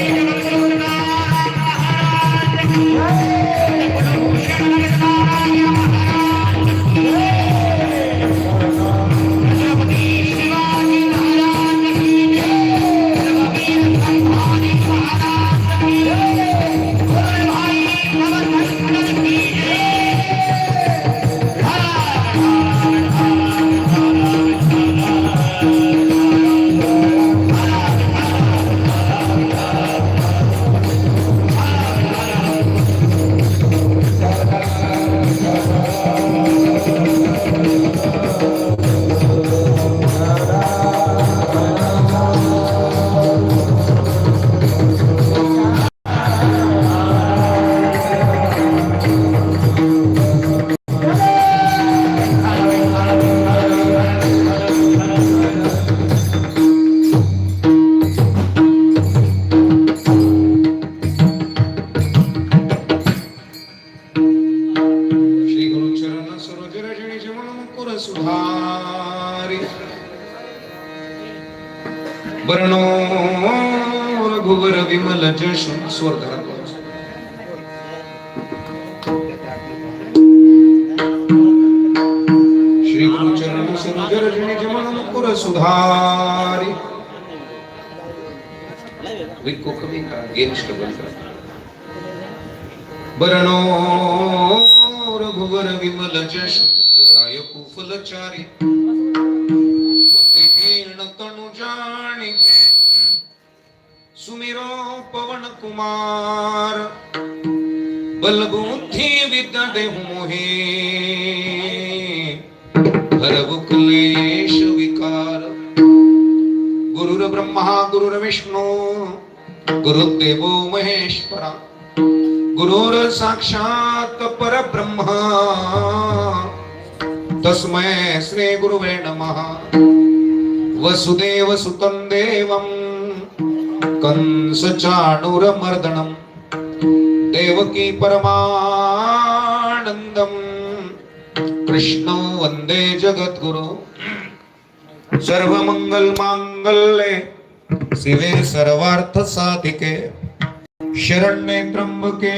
श्री रघुवर विमल जशु स्वर धारण करो. श्री गुरु चरण सरोज रजनी जमन मुकुर सुधारी। रघुवर विमल जुटाय कुफलचारी सुमिरो पवन कुमार बल विद्या मोहे। क्लेश विकार। गुरुर ब्रह्मा, गुरुर विष्णु गुरुदेवो महेश्वरा। गुरुर साक्षात परब्रह्म। तस्मै श्री गुरुवे नमः। वसुदेव सुतं देवं कंस चाणूरमर्दनं देवकी परमानन्दं कृष्णो वंदे जगद्गुरु। सर्वमङ्गलमाङ्गल्ये शिवे सर्वार्थसाधिके। शरण्ये त्र्यंबके।